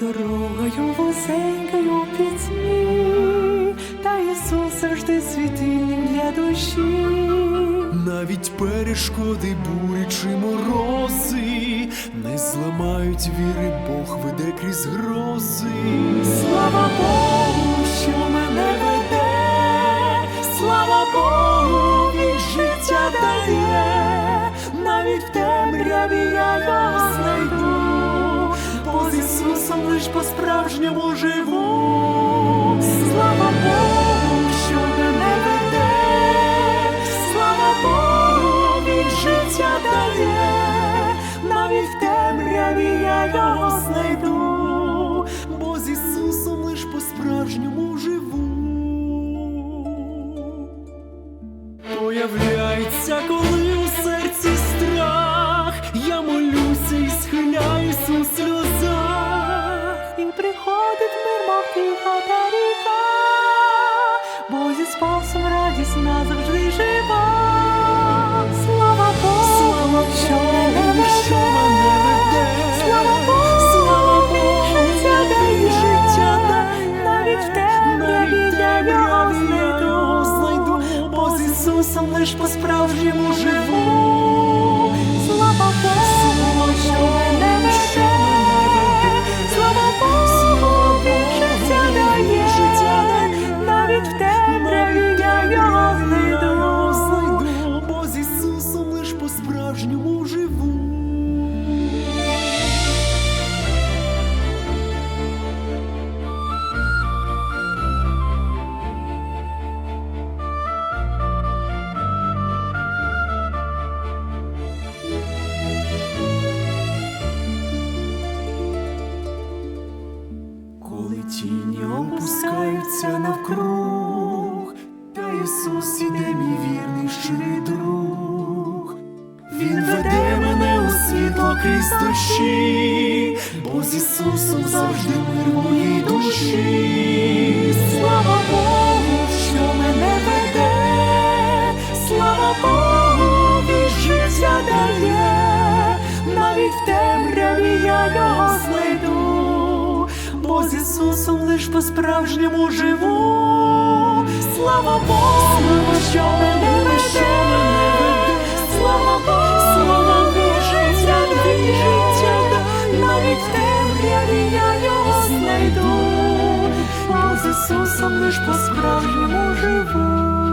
дорогою вузенькою під та Ісус завжди світильник для душі, навіть перешкоди бурі чи морози, не зламають віри, Бог веде крізь грози. Слава Богу, що мене веде, слава Богу, він життя дає, навіть в темряві я з Ісусом лиш по-справжньому живу. Слава Богу, що мене веде, слава Богу, він життя дає, навіть в темряві я його знайду, бо з Ісусом лиш по-справжньому живу. Появляється, коли спасом радість назавжди жива. Слава Богу, Слава що мене веде. Слава Богу, Слава Богу, життя дає. життя. Навіть в темряві я його знайду, знайду, бо з Ісусом лиш по-справжньому живу. Слава Богу, Коли тіні опускаються навкруг, та Ісус іде мій вірний щирий друг. Він веде мене у світло крізь дощі, бо з Ісусом завжди мир моїй душі. Слава Богу, що мене веде, слава Богу, він життя дає, навіть в темряві з Ісусом лиш по-справжньому живу. Слава Богу, що мене веде, слава Богу, слава він життя дає, навіть в темряві я його знайду, бо з Ісусом лиш по-справжньому живу.